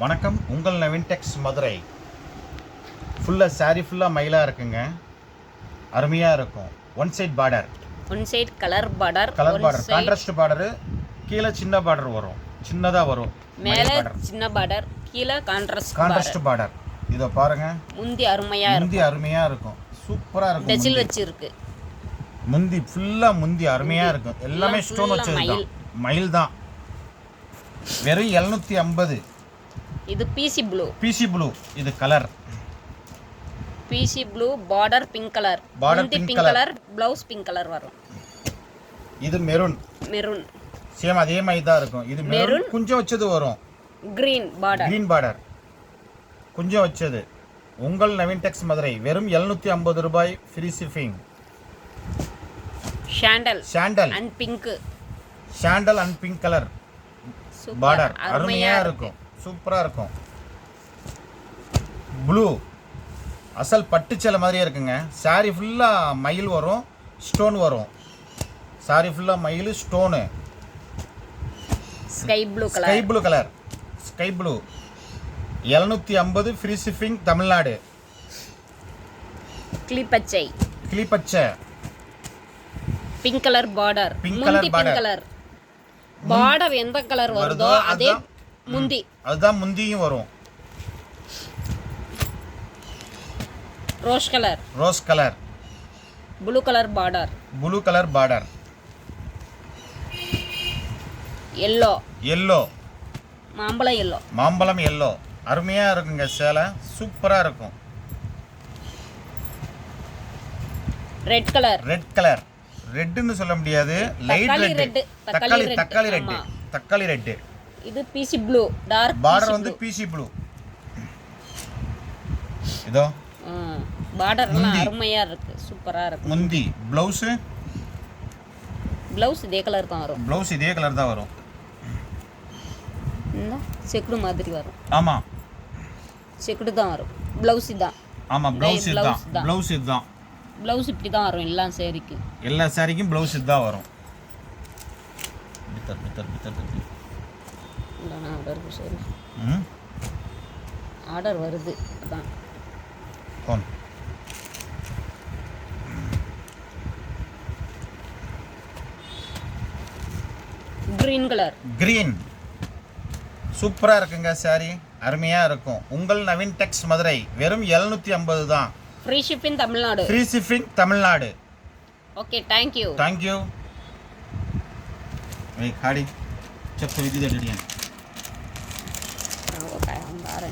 வணக்கம் உங்கள் நவீன் டெக்ஸ் மதுரை. ஃபுல்லாக saree ஃபுல்லாக மயிலாக இருக்குங்க. அருமையாக இருக்கும். One side border one side colour border colour border contrast border கீழே சின்ன பார்டர் வரும். சின்னதாக வரும். மேலே சின்ன பார்டர் கீழே கான்ட்ராஸ்ட் கான்ட்ராஸ்ட் பார்டர் இதை பாருங்க. முந்தி அருமையா இருக்கும். முந்தி அருமையாக இருக்கும் சூப்பராக இருக்கும் டெசில். வச்சிருக்கு. முந்தி ஃபுல்லாக முந்தி அருமையாக இருக்கும். எல்லாமே ஸ்டோன் வச்சது மயில். தான் வெறும் எழுநூற்றி ஐம்பது. இது பிசி ப்ளூ பிசி ப்ளூ இது colour PC blue border pink colour pink pink. Colour blouse pink colour வரும். இது மெரூன் மெரூன் சேம் அதே மாதிரி தான் இருக்கும். இது மெரூன். குஞ்சம் வச்சது வரும். கிரீன் பார்டர் கிரீன் பார்டர் குஞ்சம் வச்சது. உங்கள் நவீன் டெக்ஸ் மதுரை வெறும் எழுநூற்றி ஐம்பது ரூபாய் free shipping sandal sandal and pink sandal and pink colour border அருமையா இருக்கும். சூப்பரா இருக்கும். ப்ளூ அசல் பட்டு சேலை மாதிரியே இருக்குங்க. Saree ஃபுல்லா மயில் வரும் ஸ்டோன் வரும். Saree ஃபுல்லா மயில் stone sky blue sky colour blue colour sky blue எழுநூற்றி ஐம்பது ஃப்ரீ ஷிப்பிங் தமிழ்நாடு. கிளிப்பச்சை. கிளிப்பச்சை. Pink colour border. Pink colour border எந்த கலர் வருதோ அதே. முந்தி. அதுதான் முந்தியும் வரும். Rose colour rose colour blue colour border blue colour border yellow yellow மாம்பழம் எல்லோ மாம்பழம் எல்லோ அருமையாக இருக்குங்க சேலை. சூப்பராக இருக்கும். ரெட் கலர் ரெட் கலர் ரெட்டுன்னு சொல்ல முடியாது. லைட் ரெட் தக்காளி தக்காளி red, தக்காளி ரெட் ஆமா. தக்காளி ரெட்டு இது பிசி ப்ளூ டார்க் பார்டர் வந்து பிசி ப்ளூ இதோ. பார்டர் எல்லாம். அருமையா இருக்கு சூப்பரா இருக்கு. முந்தி. ப்ளவுஸு பிளவுஸ் இதே கலர் தான் வரும். ப்ளவுஸ் இதே கலர் தான் வரும். இந்த செக்குடு மாதிரி வரும். ஆமாம் செக்குடு தான் வரும். பிளவுஸ் தான். இந்த ப்ளவுஸ் தான். ப்ளவுஸ் இதுதான் பிளவுஸ் இப்படி தான் வரும் எல்லாம் சேரிக்கு எல்லா சாரிக்கும் ப்ளவுஸ் இதுதான் வரும். பித்தர் பித்தர் பித்தர் பித்தர். ஆர்டர் சரி. ஆர்டர் வருது அதான். ஃபோன் க்ரீன் கலர் க்ரீன் சூப்பராக இருக்குங்க சாரி அருமையாக இருக்கும். உங்கள் நவீன் டெக்ஸ் மதுரை வெறும் எழுநூற்றி ஐம்பது தான். Free shipping Tamil Nadu. Free shipping Tamil Nadu. Okay thank you thank you Hardy చెప్తా ఇది Của bạn.